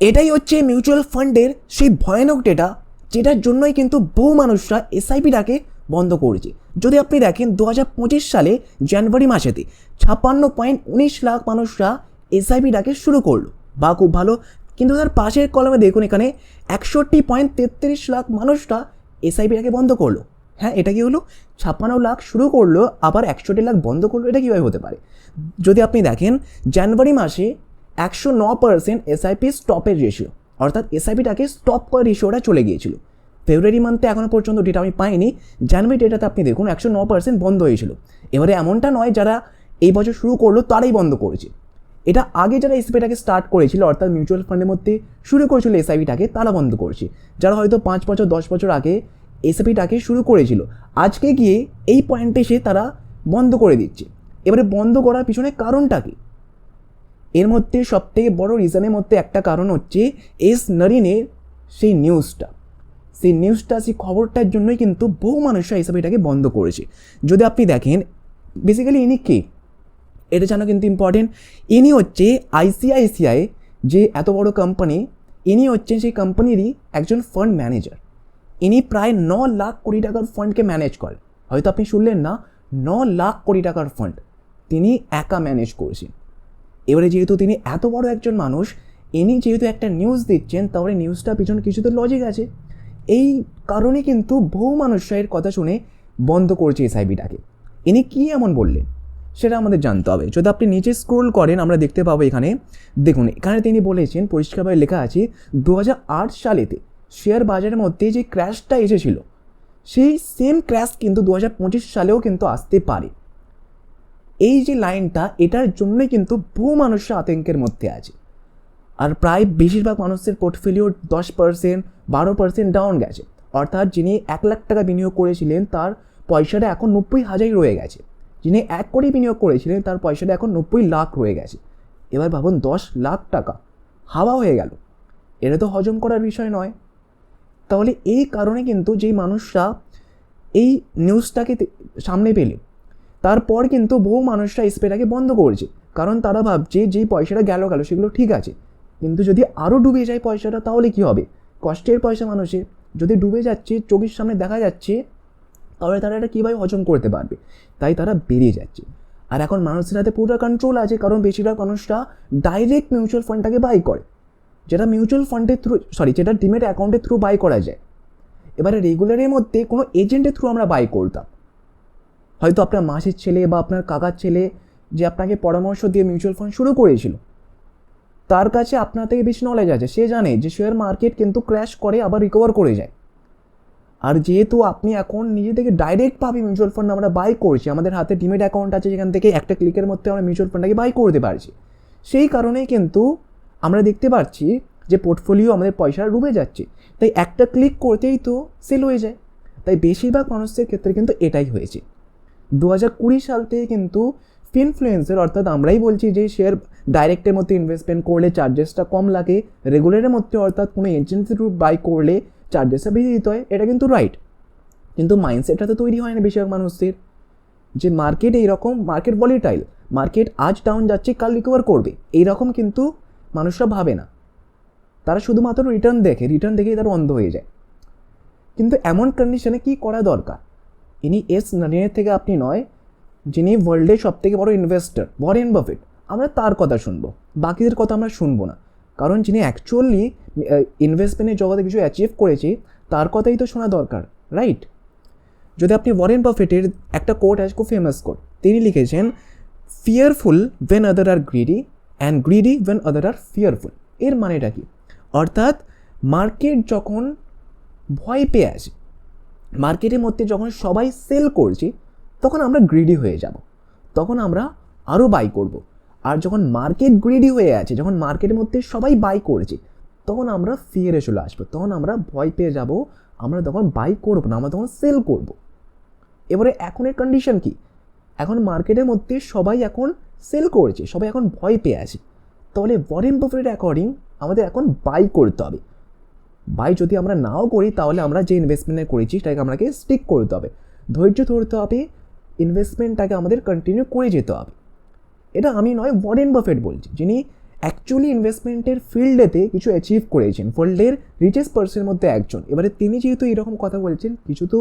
এটাই হচ্ছে মিউচুয়াল ফান্ডের সেই ভয়ানক ডেটা যেটার জন্যই কিন্তু বহু মানুষরা এসআইপিটাকে বন্ধ করেছে। যদি আপনি দেখেন দু হাজার পঁচিশ সালে জানুয়ারি মাসেতে ছাপ্পান্ন পয়েন্ট উনিশ লাখ মানুষরা এসআইপিটাকে শুরু করল। বা খুব ভালো। কিন্তু তার পাশের কলমে দেখুন এখানে একষট্টি পয়েন্ট তেত্রিশ লাখ মানুষরা এসআইপিটাকে বন্ধ করল। হ্যাঁ এটা কি হলো? ছাপ্পান্ন লাখ শুরু করল, আবার একষট্টি লাখ বন্ধ করল, এটা কীভাবে হতে পারে? যদি আপনি দেখেন জানুয়ারি মাসে একশো ন পার্সেন্ট এসআইপি স্টপের রেশিও অর্থাৎ এসআইপিটাকে স্টপ করার রেশিওটা চলে গিয়েছিল। ফেব্রুয়ারি মান্থে এখনও পর্যন্ত ডেটা আমি পাইনি। জানুয়ারি ডেটাতে আপনি দেখুন, একশো ন পার্সেন্ট বন্ধ হয়েছিল। এবারে এমনটা নয়, যারা এই বছর শুরু করল, তারাই বন্ধ করেছে। এটা আগে যারা এসআইপিটাকে স্টার্ট করেছিল, অর্থাৎ মিউচুয়াল ফান্ডের মধ্যে শুরু করেছিল এসআইপিটাকে তারা বন্ধ করেছে। যারা হয়তো পাঁচ বছর, দশ বছর আগে এসআইপিটাকে শুরু করেছিল, আজকে গিয়ে এই পয়েন্টে এসে তারা বন্ধ করে দিচ্ছে। এবারে বন্ধ করার পিছনে কারণটা কী? এর মধ্যে সবথেকে বড় রিজনের মধ্যে একটা কারণ হচ্ছে এস নরিনের সেই নিউজটা সেই নিউজটা সেই খবরটার জন্যই কিন্তু বহু মানুষরা হিসাবে এটাকে বন্ধ করেছে। যদি আপনি দেখেন বেসিক্যালি ইনি কে? এটা জানা কিন্তু ইম্পর্টেন্ট ইনি হচ্ছে আইসিআইসিআই যে এত বড় কোম্পানি ইনি হচ্ছেন সেই কোম্পানিরই একজন ফান্ড ম্যানেজার ইনি প্রায় ন লাখ কোটি টাকার ফান্ডকে ম্যানেজ করেন। হয়তো আপনি শুনলেন না, ন লাখ কোটি টাকার ফান্ড তিনি একা ম্যানেজ করেছেন। এবারে যেহেতু তিনি এত বড় একজন মানুষ, ইনি যেহেতু একটা নিউজ দিচ্ছেন, তাহলে নিউজটা পিছনে কিছু তো লজিক আছে। এই কারণে কিন্তু বহু মানুষরা কথা শুনে বন্ধ করেছে এসআইবিটাকে ইনি কী এমন বললেন? সেটা আমাদের জানতে হবে। যদি আপনি নিচে স্ক্রোল করেন, আমরা দেখতে পাবো এখানে। দেখুন, এখানে তিনি বলেছেন, পরিষ্কারভাবে লেখা আছে দু হাজার আট সালেতে শেয়ার বাজারের মধ্যে যে ক্র্যাশটা এসেছিল, সেই সেম ক্র্যাশ কিন্তু দু হাজার পঁচিশ সালেও কিন্তু আসতে পারে। এই যে লাইনটা, এটার জন্যই কিন্তু বহু মানুষরা আতঙ্কের মধ্যে আছে। আর প্রায় বেশিরভাগ মানুষের পোর্টফোলিও দশ পার্সেন্ট বারো পার্সেন্ট ডাউন গেছে। অর্থাৎ যিনি এক লাখ টাকা বিনিয়োগ করেছিলেন, তার পয়সাটা এখন নব্বই হাজারই রয়ে গেছে। যিনি এক কোটি বিনিয়োগ করেছিলেন, তার পয়সাটা এখন নব্বই লাখ রয়ে গেছে। এবার ভাবুন, দশ লাখ টাকা হাওয়া হয়ে গেল। এটা তো হজম করার বিষয় নয়। তাহলে এই কারণে কিন্তু যেই মানুষরা এই নিউজটাকে সামনে পেলে তারপর কিন্তু বহু মানুষরা স্প্রেটাকে বন্ধ করছে। কারণ তারা ভাবছে যেই পয়সাটা গেল গেল সেগুলো ঠিক আছে। কিন্তু যদি আরও ডুবে যায় পয়সাটা, তাহলে কি হবে? কষ্টের পয়সা মানুষের। যদি ডুবে যাচ্ছে, চোখের সামনে দেখা যাচ্ছে, তাহলে তারা এটা কীভাবে হজম করতে পারবে? তাই তারা বেরিয়ে যাচ্ছে। আর এখন মানুষের হাতে পুরো কন্ট্রোল আছে, কারণ বেশিরভাগ মানুষরা ডাইরেক্ট মিউচুয়াল ফান্ডটাকে বাই করে। যেটা মিউচুয়াল ফান্ডের থ্রু সরি যেটা ডিমেট অ্যাকাউন্টের থ্রু বাই করা যায়। এবারে রেগুলারের মধ্যে কোনো এজেন্টের থ্রু আমরা বাই করতাম। হয়তো আপনার মাসির ছেলে বা আপনার কাকার ছেলে যে আপনাকে পরামর্শ দিয়ে মিউচুয়াল ফান্ড শুরু করেছিল, তার কাছে আপনার থেকে বেশি নলেজ আছে। সে জানে যে শেয়ার মার্কেট কিন্তু ক্র্যাশ করে, আবার রিকভার করে যায়। আর যেহেতু আপনি এখন নিজে থেকে ডাইরেক্টভাবে মিউচুয়াল ফান্ড আমরা বাই করছি, আমাদের হাতে ডিমেট অ্যাকাউন্ট আছে যেখান থেকে একটা ক্লিকের মধ্যে আমরা মিউচুয়াল ফান্ডটাকে বাই করতে পারছি। সেই কারণেই কিন্তু আমরা দেখতে পাচ্ছি যে পোর্টফোলিও আমাদের পয়সা ডুবে যাচ্ছে। তাই একটা ক্লিক করতেই তো সেল হয়ে যায়। তাই বেশিরভাগ মানুষের ক্ষেত্রে কিন্তু এটাই হয়েছে। দু হাজার কুড়ি সাল থেকে কিন্তু ফিনফ্লুয়েন্সের অর্থাৎ আমরাই বলছি যে শেয়ার ডাইরেক্টের মধ্যে ইনভেস্টমেন্ট করলে চার্জেসটা কম লাগে রেগুলারের মধ্যে অর্থাৎ কোনো এজেন্সি থ্রু বাই করলে চার্জেসটা বেশি দিতে হয়, এটা কিন্তু রাইট কিন্তু মাইন্ডসেটটা তো তৈরি হয় না বেশিরভাগ মানুষদের। যে মার্কেট এইরকম মার্কেট ভলিটাইল মার্কেট আজ ডাউন যাচ্ছে, কাল রিকভার করবে, এইরকম কিন্তু মানুষরা ভাবে না। তারা শুধুমাত্র রিটার্ন দেখে রিটার্ন দেখেই তারা অন্ধ হয়ে যায়। কিন্তু এমন কন্ডিশনে কী করা দরকার? ইনি এস নারিনের থেকে আপনি নয়, যিনি ওয়ার্ল্ডের সব থেকে বড় ইনভেস্টার ওয়ারেন বাফেট আমরা তার কথা শুনব, বাকিদের কথা আমরা শুনব না। কারণ যিনি অ্যাকচুয়ালি ইনভেস্টমেন্টের জগতে কিছু অ্যাচিভ করেছে, তার কথাই তো শোনা দরকার রাইট যদি আপনি ওয়ারেন বাফেটের একটা কোট আছে, খুব ফেমাস কোট তিনি লিখেছেন fearful when other are greedy and greedy when other are fearful এর মানেটা কি? অর্থাৎ মার্কেট যখন ভয় পেয়ে আছে মার্কেটের মধ্যে যখন সবাই সেল করছে, তখন আমরা গ্রিডি হয়ে যাব। তখন আমরা আরও বাই করব। আর যখন মার্কেট গ্রিডি হয়ে আছে, যখন মার্কেটের মধ্যে সবাই বাই করছে, তখন আমরা ফিয়ারে চলে আসব। তখন আমরা ভয় পেয়ে যাব, আমরা তখন বাই করব না, আমরা তখন সেল করব। এবারে এখনের কন্ডিশন কি? এখন মার্কেটের মধ্যে সবাই এখন সেল করছে, সবাই এখন ভয় পেয়ে আছে। তাহলে ওয়ারেন বাফেটের অ্যাকর্ডিং আমাদের এখন বাই করতে হবে। বাই যদি আমরা নাও করি, তাহলে আমরা যে ইনভেস্টমেন্টে করেছি, সেটাকে আমাকে স্টিক করতে হবে। ধৈর্য ধরতে হবে ইনভেস্টমেন্টটাকে আমাদের কন্টিনিউ করে যেতে হবে। এটা আমি নয় ওয়ারেন বাফেট বলছি, যিনি অ্যাকচুয়ালি ইনভেস্টমেন্টের ফিল্ডেতে কিছু অ্যাচিভ করেছেন। ফিল্ডের রিচেস্ট পার্সনের মধ্যে একজন। এবারে তিনি যেহেতু এরকম কথা বলছেন, কিছু তো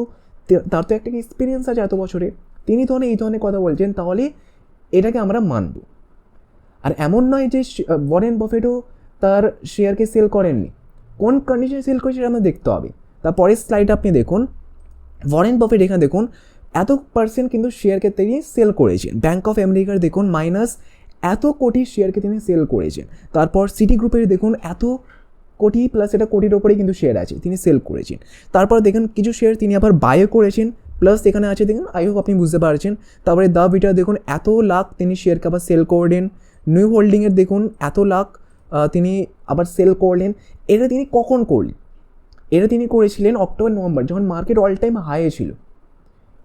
তার তো একটা এক্সপিরিয়েন্স আছে এত বছরে। তিনি তো এই ধরনের কথা বলছেন, তাহলে এটাকে আমরা মানব। আর এমন নয় যে ওয়ারেন বফেটও তার শেয়ারকে সেল করেননি। কোন কন্ডিশনে সেল করেছে সেটা আমাদের দেখতে হবে। তারপরের স্লাইড আপনি দেখুন ওয়ারেন বফেট এখানে দেখুন, এত পার্সেন্ট কিন্তু শেয়ারকে তিনি সেল করেছেন। ব্যাঙ্ক অফ আমেরিকার দেখুন মাইনাস এত কোটি শেয়ারকে তিনি সেল করেছেন। তারপর সিটি গ্রুপের দেখুন, এত কোটি প্লাস এটা কোটির ওপরেই কিন্তু শেয়ার আছে, তিনি সেল করেছেন। তারপর দেখুন, কিছু শেয়ার তিনি আবার বায়ও করেছেন প্লাস এখানে আছে দেখুন আই হোপ আপনি বুঝতে পারছেন। তারপরে দ্য বিটার দেখুন, এত লাখ তিনি শেয়ারকে আবার সেল করলেন। নিউ হোল্ডিংয়ের দেখুন, এত লাখ তিনি আবার সেল করলেন। এটা তিনি কখন করলেন? এটা তিনি করেছিলেন অক্টোবর, নভেম্বর, যখন মার্কেট অল টাইম হাইয়ে ছিল।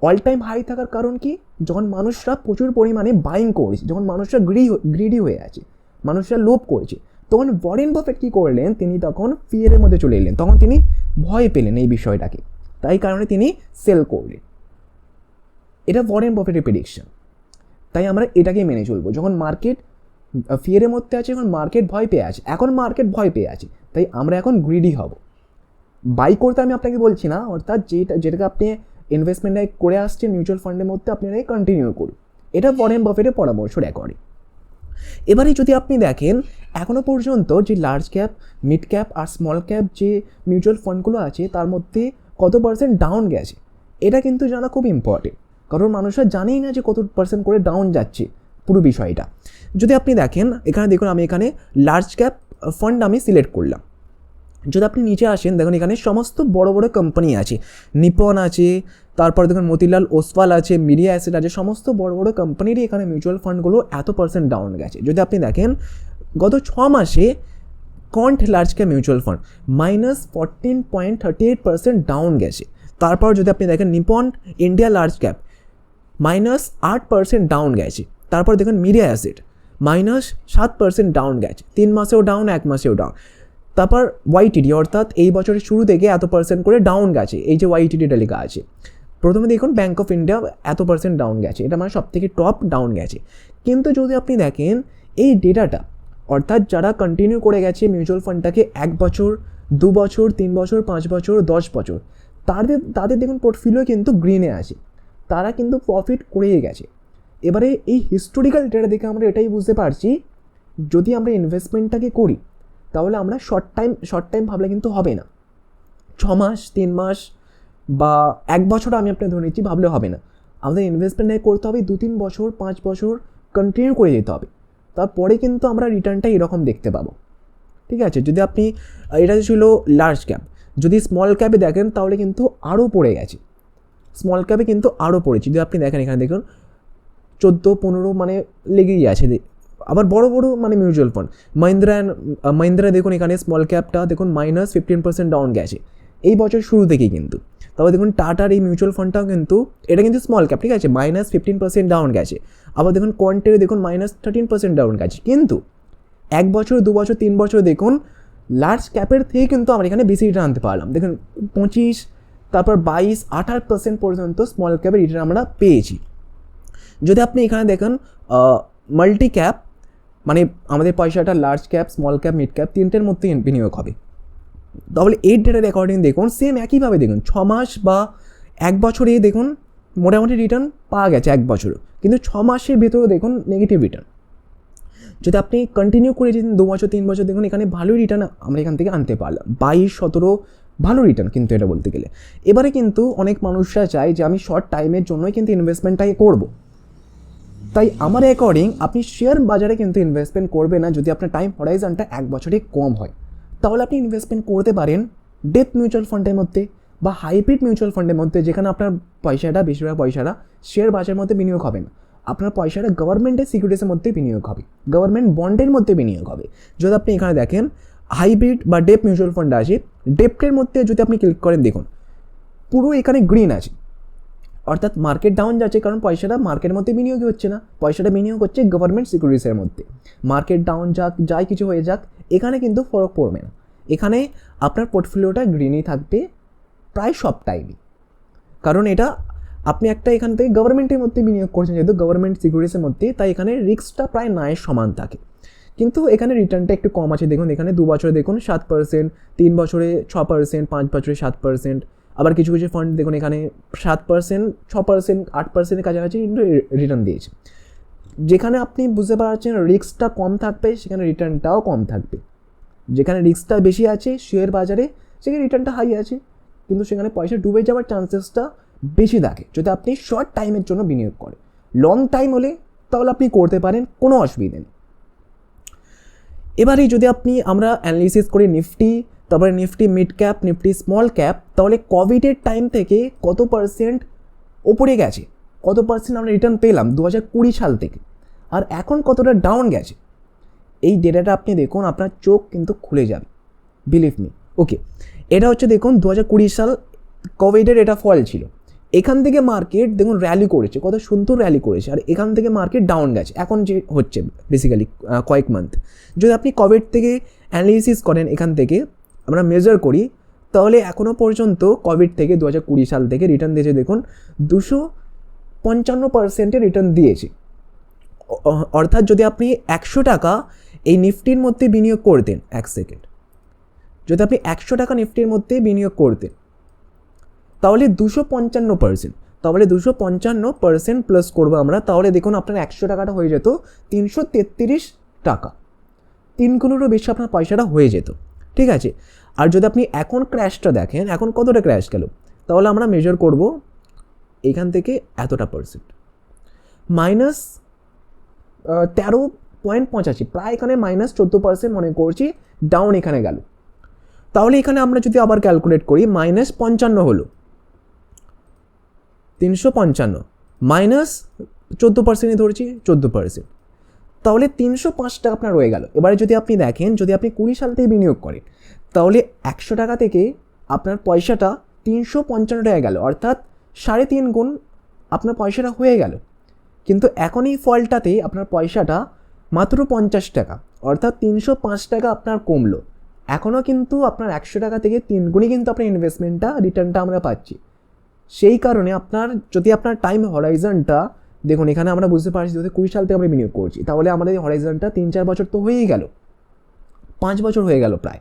অল টাইম হাই থাকার কারণ কি? যখন মানুষরা প্রচুর পরিমাণে বাইং করেছে, যখন মানুষরা গ্রি গ্রিডি হয়ে আছে, মানুষরা লোভ করেছে, তখন ওয়ারেন বাফেট কী করলেন? তিনি তখন ফিয়ারের মধ্যে চলে এলেন। তখন তিনি ভয় পেলেন এই বিষয়টাকে। তাই কারণে তিনি সেল করলেন। এটা ওয়ারেন বাফেটের প্রেডিকশন তাই আমরা এটাকেই মেনে চলবো। যখন মার্কেট ফিয়ারের মধ্যে আছে এখন মার্কেট ভয় পেয়ে আছে। এখন মার্কেট ভয় পেয়ে আছে। তাই আমরা এখন গ্রিডি হব। বাই করতে আমি আপনাকে বলছি না, অর্থাৎ যেটা যেটাকে আপনি ইনভেস্টমেন্ট করে আসছেন মিউচুয়াল ফান্ডের মধ্যে আপনি এটাকে কন্টিনিউ করুন। এটা ওয়ারেন বাফেটের পরামর্শ রেকর্ডে এবারে যদি আপনি দেখেন এখনও পর্যন্ত যে লার্জ ক্যাপ মিড ক্যাপ আর স্মল ক্যাপ যে মিউচুয়াল ফান্ডগুলো আছে, তার মধ্যে কত পার্সেন্ট ডাউন গেছে? এটা কিন্তু জানা খুব ইম্পর্টেন্ট কারণ মানুষরা জানেই না যে কত পার্সেন্ট করে ডাউন যাচ্ছে পুরো বিষয়টা। যদি আপনি দেখেন, এখানে দেখুন আমি এখানে লার্জ ক্যাপ ফান্ড আমি সিলেক্ট করলাম। যদি আপনি নিচে আসেন, দেখুন এখানে সমস্ত বড় বড় কোম্পানি আছে। নিপন আছে, তারপর দেখুন মতিলাল ওসওয়াল আছে মিডিয়া অ্যাসেট আছে, সমস্ত বড় বড় কোম্পানিরই এখানে মিউচুয়াল ফান্ডগুলো এত পার্সেন্ট ডাউন গেছে। যদি আপনি দেখেন, গত ছ মাসে কন্ট large cap mutual fund minus fourteen point thirty eight percent down গেছে। তারপর যদি আপনি দেখেন Nippon India large cap minus আট পার্সেন্ট ডাউন গেছে। তারপর দেখুন মিডিয়া অ্যাসেট মাইনাস সাত পার্সেন্ট ডাউন গেছে। তিন মাসেও ডাউন এক মাসেও ডাউন তারপর ওয়াইটিডি অর্থাৎ এই বছরের শুরু থেকে এত পার্সেন্ট করে ডাউন গেছে। এই যে ওয়াইটিডিটা লেখা আছে। প্রথমে দেখুন ব্যাঙ্ক অফ ইন্ডিয়া এত পার্সেন্ট ডাউন গেছে। এটা মানে সব থেকে টপ ডাউন গেছে। কিন্তু যদি আপনি দেখেন, এই ডেটাটা অর্থাৎ যারা কন্টিনিউ করে গেছে মিউচুয়াল ফান্ডটাকে এক বছর, দু বছর, তিন বছর, পাঁচ বছর, দশ বছর, তাদের তাদের দেখুন পোর্টফোলিও কিন্তু গ্রিনে আছে। তারা কিন্তু প্রফিট করেই গেছে। এবারে এই হিস্টোরিক্যাল ডেটা দেখে আমরা এটাই বুঝতে পারছি, যদি আমরা ইনভেস্টমেন্টটাকে করি, তাহলে আমরা শর্ট টাইম শর্ট টাইম ভাবলে কিন্তু হবে না। ছ মাস, তিন মাস বা এক বছর আমি আপনাকে ধরে নিচ্ছি ভাবলে হবে না। আমাদের ইনভেস্টমেন্ট করতে হবে দু তিন বছর, পাঁচ বছর কন্টিনিউ করে যেতে হবে। তারপরে কিন্তু আমরা রিটার্নটা এরকম দেখতে পাবো। ঠিক আছে? যদি আপনি, এটা ছিল লার্জ ক্যাপ যদি স্মল ক্যাপে দেখেন, তাহলে কিন্তু আরও পড়ে গেছে। স্মল ক্যাপে কিন্তু আরও পড়েছে। যদি আপনি দেখেন এখানে দেখুন চোদ্দ, পনেরো মানে লেগেই আছে। আবার বড় বড় মানে mutual fund Mahindra and Mahindra দেখুন এখানে স্মল ক্যাপটা দেখুন মাইনাস ফিফটিন পার্সেন্ট ডাউন গেছে। এই বছর শুরু থেকেই কিন্তু। তবে দেখুন টাটার এই মিউচুয়াল ফান্ডটাও কিন্তু, এটা কিন্তু স্মল ক্যাপ ঠিক আছে? মাইনাস ফিফটিন পার্সেন্ট ডাউন গেছে। আবার দেখুন কোয়ান্টের দেখুন মাইনাস থার্টিন পার্সেন্ট ডাউন গেছে। কিন্তু এক বছর, দু বছর, তিন বছর দেখুন লার্জ ক্যাপের থেকে কিন্তু আমরা এখানে বেশি রিটার্ন আনতে পারলাম। দেখুন পঁচিশ, তারপর বাইশ, আঠাশ পার্সেন্ট পর্যন্ত স্মল ক্যাপের রিটার্ন আমরা পেয়েছি। যদি আপনি এখানে দেখেন মাল্টি ক্যাপ মানে আমাদের পয়সাটা large cap small cap mid cap তিনটের মধ্যে বিনিয়োগ হবে। তাহলে এইট ডেটার অ্যাকর্ডিং দেখুন সেম একইভাবে দেখুন, ছ মাস বা এক বছরে দেখুন, মোটামুটি রিটার্ন পাওয়া গেছে এক বছরও। কিন্তু ছ মাসের ভেতরেও দেখুন নেগেটিভ রিটার্ন যদি আপনি কন্টিনিউ করে যেতেন দু বছর, তিন বছর দেখুন, এখানে ভালোই রিটার্ন আমরা এখান থেকে আনতে পারলাম। বাইশ, সতেরো, ভালো রিটার্ন কিন্তু এটা বলতে গেলে। এবারে কিন্তু অনেক মানুষরা চায় যে আমি শর্ট টাইমের জন্যই কিন্তু ইনভেস্টমেন্টটাকে করব। তাই আমার অ্যাকর্ডিং আপনি শেয়ার বাজারে কিন্তু ইনভেস্টমেন্ট করবেন না যদি আপনার টাইম হরাইজনটা এক বছরে কম হয়। তাহলে আপনি ইনভেস্টমেন্ট করতে পারেন ডেপ মিউচুয়াল ফান্ডের মধ্যে বা হাইব্রিড মিউচুয়াল ফান্ডের মধ্যে যেখানে আপনার পয়সাটা, বেশিরভাগ পয়সাটা শেয়ার বাজারের মধ্যে বিনিয়োগ হবে না। আপনার পয়সাটা গভর্নমেন্টের সিকিউরিটিসের মধ্যে বিনিয়োগ হবে। গভর্নমেন্ট বন্ডের মধ্যে বিনিয়োগ হবে। যদি আপনি এখানে দেখেন হাইব্রিড বা ডেপ মিউচুয়াল ফান্ড আছে ডেপ্টের মধ্যে যদি আপনি ক্লিক করেন দেখুন, পুরো এখানে গ্রিন আছে। অর্থাৎ মার্কেট ডাউন যাচ্ছে কারণ পয়সাটা মার্কেটের মধ্যে বিনিয়োগই হচ্ছে না। পয়সাটা বিনিয়োগ হচ্ছে গভর্নমেন্ট সিকিউরিটিসের মধ্যে। মার্কেট ডাউন যাক, যাই কিছু হয়ে যাক, এখানে কিন্তু ফরক পড়বে না। এখানে আপনার পোর্টফোলিওটা গ্রিনই থাকবে প্রায় সব টাইমই কারণ এটা আপনি একটা এখান থেকে গভর্নমেন্টের মধ্যে বিনিয়োগ করছেন, যেহেতু গভর্নমেন্ট সিকিউরিটিসের মধ্যে, তাই এখানে রিস্কটা প্রায় নয়ের সমান থাকে। কিন্তু এখানে রিটার্নটা একটু কম আছে। দেখুন, এখানে দু বছরে দেখুন, সাত পার্সেন্ট তিন বছরে ছ পার্সেন্ট পাঁচ বছরে সাত পার্সেন্ট আবার কিছু কিছু ফান্ড দেখুন এখানে সাত পার্সেন্ট ছ পার্সেন্ট আট পার্সেন্টের কাছাকাছি কিন্তু রিটার্ন দিয়েছে। যেখানে আপনি বুঝতে পারছেন রিস্কটা কম থাকবে, সেখানে রিটার্নটাও কম থাকবে। যেখানে রিস্কটা বেশি আছে শেয়ার বাজারে, সেখানে রিটার্নটা হাই আছে। কিন্তু সেখানে পয়সা ডুবে যাওয়ার চান্সেসটা বেশি থাকে, যদি আপনি শর্ট টাইমের জন্য বিনিয়োগ করেন। লং টাইম হলে তাহলে আপনি করতে পারেন, কোনো অসুবিধে নেই। এবারে যদি আপনি আমরা অ্যানালিসিস করি নিফটি তারপরে Nifty mid cap Nifty small cap তাহলে কোভিডের টাইম থেকে কত পার্সেন্ট ওপরে গেছে? কত পার্সেন্ট আমরা রিটার্ন পেলাম? দু হাজার কুড়ি সাল থেকে। আর এখন কতটা ডাউন গেছে? এই ডেটাটা আপনি দেখুন, আপনার চোখ কিন্তু খুলে যাবে। বিলিভ মি ওকে এটা হচ্ছে দেখুন দু হাজার কুড়ি সাল কোভিডের এটা ফল ছিল। এখান থেকে মার্কেট দেখুন র্যালি করেছে, কত সুন্দর র্যালি করেছে। আর এখান থেকে মার্কেট ডাউন গেছে। এখন যে হচ্ছে বেসিক্যালি কয়েক মান্থ যদি আপনি কোভিড থেকে অ্যানালিসিস করেন এখান থেকে আমরা মেজার করি, তাহলে এখনও পর্যন্ত কোভিড থেকে দু হাজার কুড়ি সাল থেকে রিটার্ন দিয়েছে, দেখুন, দুশো পঞ্চান্ন পার্সেন্টের রিটার্ন দিয়েছে। অর্থাৎ যদি আপনি একশো টাকা এই নিফটির মধ্যে বিনিয়োগ করতেন, এক সেকেন্ড যদি আপনি একশো টাকা নিফটির মধ্যে বিনিয়োগ করতেন, তাহলে দুশো পঞ্চান্ন পার্সেন্ট তাহলে দুশো পঞ্চান্ন পার্সেন্ট প্লাস করব আমরা, তাহলে দেখুন আপনার একশো টাকাটা হয়ে যেত তিনশো তেত্রিশ টাকা। তিন গুণেরও বেশি আপনার পয়সাটা হয়ে যেত। ঠিক আছে? আর যদি আপনি এখন ক্র্যাশটা দেখেন, এখন কতটা ক্র্যাশ গেল? তাহলে আমরা মেজার করব এখান থেকে এতটা পার্সেন্ট মাইনাস তেরো পয়েন্ট পঁচাশি। প্রায় এখানে মাইনাস চোদ্দ পার্সেন্ট মনে করছি ডাউন এখানে গেল। তাহলে এখানে আমরা যদি আবার ক্যালকুলেট করি মাইনাস পঞ্চান্ন হলো। তিনশো পঞ্চান্ন। মাইনাস চোদ্দ পার্সেন্টে ধরছি, চোদ্দ পার্সেন্ট তাহলে তিনশো পাঁচ টাকা আপনার রয়ে গেল। এবারে যদি আপনি দেখেন, যদি আপনি কুড়ি সাল থেকে বিনিয়োগ করেন, তাহলে একশো টাকা থেকে আপনার পয়সাটা তিনশো পঞ্চান্ন টাকা গেল। অর্থাৎ সাড়ে তিন গুণ আপনার পয়সাটা হয়ে গেল। কিন্তু এখন এই ফলটাতে আপনার পয়সাটা মাত্র পঞ্চাশ টাকা। অর্থাৎ তিনশো পাঁচ টাকা আপনার কমলো। এখনও কিন্তু আপনার একশো টাকা থেকে তিন গুণই কিন্তু আপনার ইনভেস্টমেন্টটা রিটার্নটা আমরা পাচ্ছি। সেই কারণে আপনার, যদি আপনার টাইম হরাইজনটা দেখুন, এখানে আমরা বুঝতে পারছি যদি কুড়ি সাল থেকে আমরা বিনিয়োগ করছি। তাহলে আমাদের হরাইজনটা তিন চার বছর তো হয়েই গেল। পাঁচ বছর হয়ে গেল প্রায়।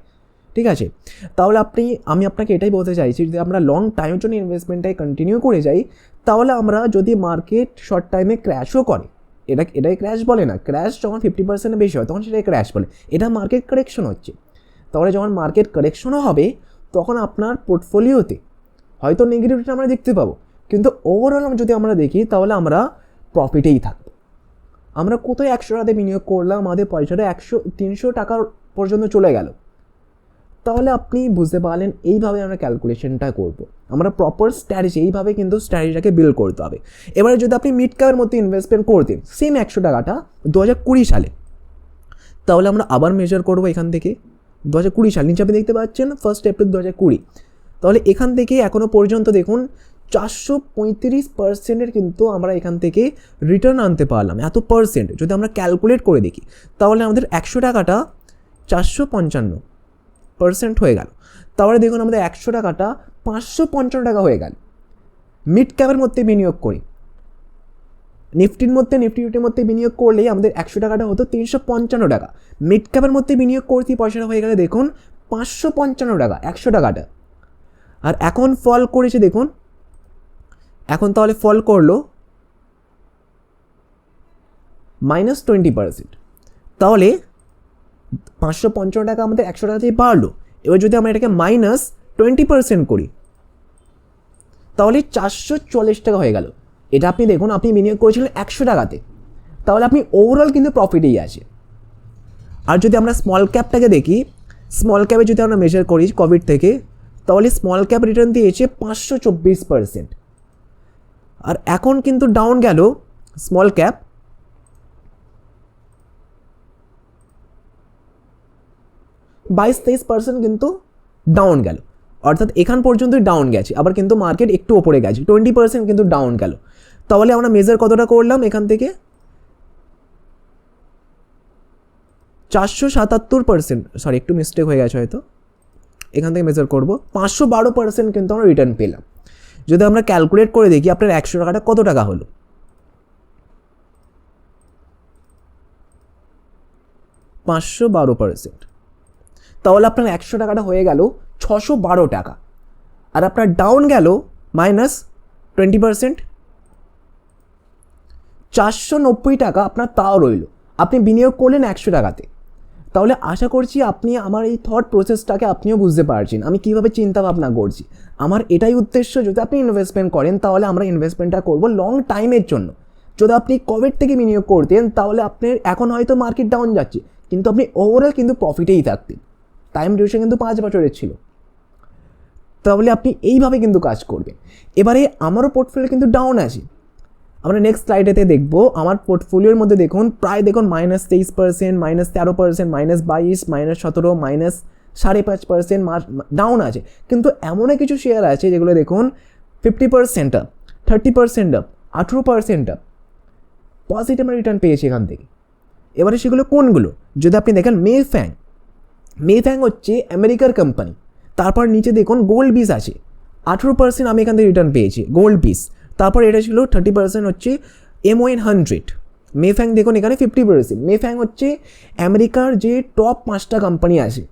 ঠিক আছে? তাহলে আপনি, আমি আপনাকে এটাই বলতে চাইছি যদি আমরা লং টাইমের জন্য ইনভেস্টমেন্টটাই কন্টিনিউ করে যাই, তাহলে আমরা যদি মার্কেট শর্ট টাইমে ক্র্যাশও করে, এটা, এটাই ক্র্যাশ বলে না ক্র্যাশ যখন ফিফটি পার্সেন্টের বেশি হয়, তখন সেটাই ক্র্যাশ বলে। এটা মার্কেট কারেকশন হচ্ছে। তাহলে যখন মার্কেট কারেকশনও হবে, তখন আপনার পোর্টফোলিওতে হয়তো নেগেটিভটা আমরা দেখতে পাবো। কিন্তু ওভারঅল যদি আমরা দেখি, তাহলে আমরা প্রফিটেই থাকব। আমরা কোথায় একশো টাকাতে বিনিয়োগ করলাম? আমাদের পয়সাটা একশো, তিনশো টাকার পর্যন্ত চলে গেল। তাহলে আপনি বুঝতে পারলেন, এইভাবে আমরা ক্যালকুলেশনটা করব। আমরা প্রপার স্ট্র্যাটেজি এইভাবে কিন্তু স্ট্র্যাটেজিটাকে বিল্ড করতে হবে। এবারে যদি আপনি মিড ক্যাপের মধ্যে ইনভেস্টমেন্ট করতেন সেম একশো টাকাটা দু হাজার কুড়ি সালে। তাহলে আমরা আবার মেজার করব এখান থেকে। দু হাজার কুড়ি সাল, নিচে আপনি দেখতে পাচ্ছেন ফার্স্ট এপ্রিল দু হাজার কুড়ি। তাহলে এখান থেকে এখনও পর্যন্ত দেখুন চারশো পঁয়ত্রিশ পার্সেন্টের কিন্তু আমরা এখান থেকে রিটার্ন আনতে পারলাম। এত পার্সেন্ট যদি আমরা ক্যালকুলেট করে দেখি, তাহলে আমাদের একশো টাকাটা চারশো পঞ্চান্ন পার্সেন্ট হয়ে গেল। তাহলে দেখুন আমাদের একশো টাকাটা পাঁচশো পঞ্চান্ন টাকা হয়ে গেল। মিড ক্যাপের মধ্যে বিনিয়োগ করি। নিফটির মধ্যে, নিফটি ফিফটির মধ্যে বিনিয়োগ করলেই আমাদের একশো টাকাটা হতো তিনশো পঞ্চান্ন টাকা। মিড ক্যাপের মধ্যে বিনিয়োগ করতে পয়সাটা হয়ে গেলে দেখুন পাঁচশো পঞ্চান্ন টাকা, একশো টাকাটা। আর এখন ফল করেছে দেখুন এখন তাহলে ফল করল মাইনাস টোয়েন্টি পার্সেন্ট তাহলে পাঁচশো পঞ্চান্ন টাকা আমাদের একশো টাকা থেকে বাড়লো। এবার যদি আমরা এটাকে মাইনাস টোয়েন্টি পার্সেন্ট করি, তাহলে চারশো চল্লিশ টাকা হয়ে গেল। এটা আপনি দেখুন, আপনি বিনিয়োগ করেছিলেন একশো টাকাতে। তাহলে আপনি ওভারঅল কিন্তু প্রফিটেই আছে। আর যদি আমরা স্মল ক্যাপটাকে দেখি স্মল ক্যাপে যদি আমরা মেজার করি কোভিড থেকে, তাহলে স্মল ক্যাপ রিটার্ন দিয়েছে পাঁচশো চব্বিশ পার্সেন্ট আর এখন কিন্তু ডাউন গেল স্মল ক্যাপ বাইশ তেইশ পার্সেন্ট কিন্তু ডাউন গেল। অর্থাৎ এখান পর্যন্তই ডাউন গেছে, আবার কিন্তু মার্কেট একটু ওপরে গেছে টোয়েন্টি পার্সেন্ট কিন্তু ডাউন গেল। তাহলে আমরা মেজার কতটা করলাম এখান থেকে? চারশো সাতাত্তর পার্সেন্ট সরি একটু মিস্টেক হয়ে গেছে হয়তো। এখান থেকে মেজার করব, পাঁচশো বারো পার্সেন্ট কিন্তু আমরা রিটার্ন পেলাম। যদি আমরা ক্যালকুলেট করে দেখি, আপনার একশো টাকাটা কত টাকা হলো? পাঁচশো বারো পার্সেন্ট তাহলে আপনার একশো টাকাটা হয়ে গেল ছশো বারো টাকা। আর আপনার ডাউন গেল মাইনাস টোয়েন্টি পার্সেন্ট চারশো নব্বই টাকা আপনার তাও রইল। আপনি বিনিয়োগ করলেন একশো টাকাতে। তাহলে আশা করছি আপনি আমার এই থট প্রসেসটাকে আপনিও বুঝতে পারছেন। আমি কীভাবে চিন্তা ভাবনা করছি? আমার এটাই উদ্দেশ্য যদি আপনি ইনভেস্টমেন্ট করেন, তাহলে আমরা ইনভেস্টমেন্টটা করব লং টাইমের জন্য। যদি আপনি কোভিড থেকে বিনিয়োগ করতেন, তাহলে আপনার এখন হয়তো মার্কেট ডাউন যাচ্ছে, কিন্তু আপনি ওভারঅল কিন্তু প্রফিটেই থাকতেন। টাইম ডিউরেশন কিন্তু পাঁচ বছরের ছিল। তাহলে আপনি এইভাবে কিন্তু কাজ করবেন। এবারে আমারও পোর্টফোলিও কিন্তু ডাউন আছে। আমরা নেক্সট স্লাইডেতে দেখব। আমার পোর্টফোলিওর মধ্যে দেখুন, প্রায় দেখুন মাইনাস তেইশ পার্সেন্ট মাইনাস তেরো পার্সেন্ট মাইনাস বাইশ মাইনাস সতেরো মাইনাস সাড়ে পাঁচ পার্সেন্ট ডাউন আছে। কিন্তু এমনও কিছু শেয়ার আছে যেগুলো দেখুন fifty percent up thirty percent up আঠেরো পার্সেন্ট আপ পজিটিভ রিটার্ন পেয়েছি এখান থেকে। এবারে সেগুলো কোনগুলো? যদি আপনি দেখেন মে ফ্যাং মে ফ্যাং হচ্ছে আমেরিকার কোম্পানি তারপর নিচে দেখুন গোল্ড বিস আছে। আঠেরো পার্সেন্ট আমি এখান থেকে রিটার্ন পেয়েছি গোল্ড বিস তারপর এটা ছিল থার্টি পার্সেন্ট হচ্ছে এমওএন হান্ড্রেড মেফ্যাং দেখুন, এখানে ফিফটি পার্সেন্ট মেফ্যাং হচ্ছে আমেরিকার যে টপ পাঁচটা কোম্পানি আছে।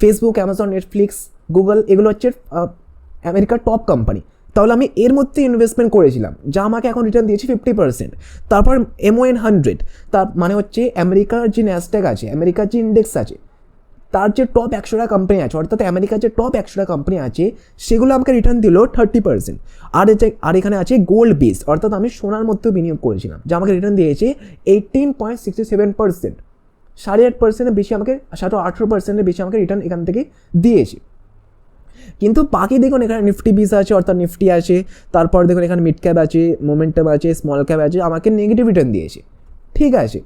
ফেসবুক অ্যামাজন নেটফ্লিক্স গুগল এগুলো হচ্ছে আমেরিকার টপ কোম্পানি তাহলে আমি এর মধ্যে ইনভেস্টমেন্ট করেছিলাম, যা আমাকে এখন রিটার্ন দিয়েছে ফিফটি পার্সেন্ট তারপর এমওএন হান্ড্রেড তার মানে হচ্ছে আমেরিকার যে ন্যাসড্যাক আছে, আমেরিকার যে ইন্ডেক্স আছে তার যে টপ একশোটা কোম্পানি আছে, অর্থাৎ আমেরিকার যে টপ একশোটা কোম্পানি আছে, সেগুলো আমাকে রিটার্ন দিল থার্টি পার্সেন্ট আর এতে, আর এখানে আছে গোল্ড বেস অর্থাৎ আমি সোনার মধ্যেও বিনিয়োগ করেছিলাম, যা আমাকে রিটার্ন দিয়েছে eighteen point sixty seven percent সাড়ে আট পার্সেন্টের বেশি আমাকে, সাড়ে আঠেরো পার্সেন্টের বেশি আমাকে রিটার্ন এখান থেকে দিয়েছে। কিন্তু বাকি দেখুন, এখানে নিফটি বিস আছে, অর্থাৎ নিফটি আছে, তারপর দেখুন এখানে মিড ক্যাপ আছে মোমেন্টাম আছে স্মল ক্যাপ আছে, আমাকে নেগেটিভ রিটার্ন দিয়েছে। ঠিক আছে,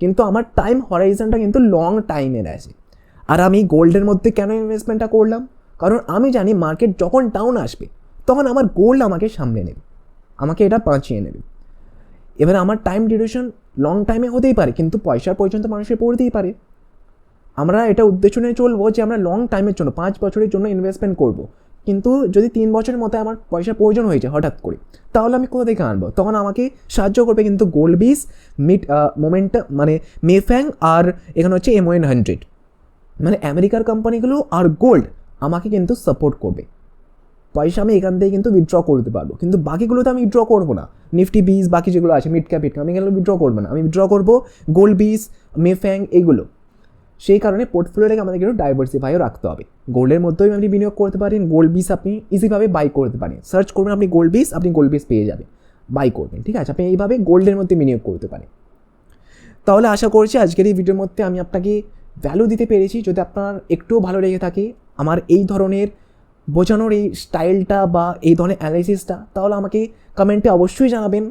কিন্তু আমার টাইম হরাইজনটা কিন্তু লং টাইমের আছে। আর আমি গোল্ডের মধ্যে কেন ইনভেস্টমেন্টটা করলাম? কারণ আমি জানি মার্কেট যখন ডাউন আসবে, তখন আমার গোল্ড আমাকে সামনে নেবে, আমাকে এটা বাঁচিয়ে নেবে। এবার আমার টাইম ডিউরেশন লং টাইমে হতেই পারে, কিন্তু পয়সার পর্যন্ত মানুষের পড়তেই পারে। আমরা এটা উদ্দেশ্য নিয়ে চলবো যে আমরা লং টাইমের জন্য, পাঁচ বছরের জন্য ইনভেস্টমেন্ট করব। কিন্তু যদি তিন বছরের মতো আমার পয়সার প্রয়োজন হয়েছে হঠাৎ করে, তাহলে আমি কোথা থেকে আনব? তখন আমাকে সাহায্য করবে কিন্তু গোল্ড বিস মিড মোমেন্টা মানে মেফ্যাং আর এখানে হচ্ছে এমওএন হান্ড্রেড মানে আমেরিকার কোম্পানিগুলো আর গোল্ড আমাকে কিন্তু সাপোর্ট করবে। পয়সা আমি এখান থেকে কিন্তু উইথড্র করতে পারব। কিন্তু বাকিগুলোতে আমি উইথড্র করব না। নিফটি বিস বাকি যেগুলো আছে মিড ক্যাপ আমি এগুলো উইথড্র করব না। আমি উইথড্র করব গোল্ড বিস মেফ্যাং এগুলো। সেই কারণে পোর্টফোলিওটাকে আমাদের কিন্তু ডাইভার্সিফাইও রাখতে হবে। গোল্ডের মধ্যেও আপনি বিনিয়োগ করতে পারেন গোল্ড বিস আপনি ইজিভাবে বাই করতে পারেন। সার্চ করবেন আপনি গোল্ড বিস আপনি গোল্ড বিস পেয়ে যাবেন। বাই করবেন, ঠিক আছে? আপনি এইভাবে গোল্ডের মধ্যে বিনিয়োগ করতে পারেন। তাহলে আশা করছি আজকের এই ভিডিওর মধ্যে আমি আপনাকে ভ্যালু দিতে পেরেছি যদি আপনার একটুও ভালো লেগে থাকে, আমার এই ধরনের বোঝানোর এই স্টাইলটা বা এই ধরনের অ্যানালিসিসটা তাহলে আমাকে কমেন্টে অবশ্যই জানাবেন।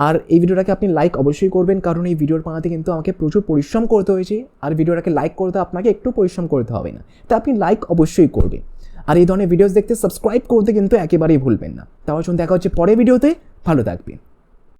আর এই ভিডিওটাকে আপনি লাইক অবশ্যই করবেন, কারণ এই ভিডিওর বানাতে কিন্তু আমাকে প্রচুর পরিশ্রম করতে হয়েছে। আর ভিডিওটাকে লাইক করতে আপনাকে একটু পরিশ্রম করতে হবে না। তা আপনি লাইক অবশ্যই করবেন। আর এই ধরনের ভিডিওস দেখতে সাবস্ক্রাইব করতে কিন্তু একেবারেই ভুলবেন না। তাহলে দেখা হচ্ছে পরের ভিডিওতে ভালো থাকবেন।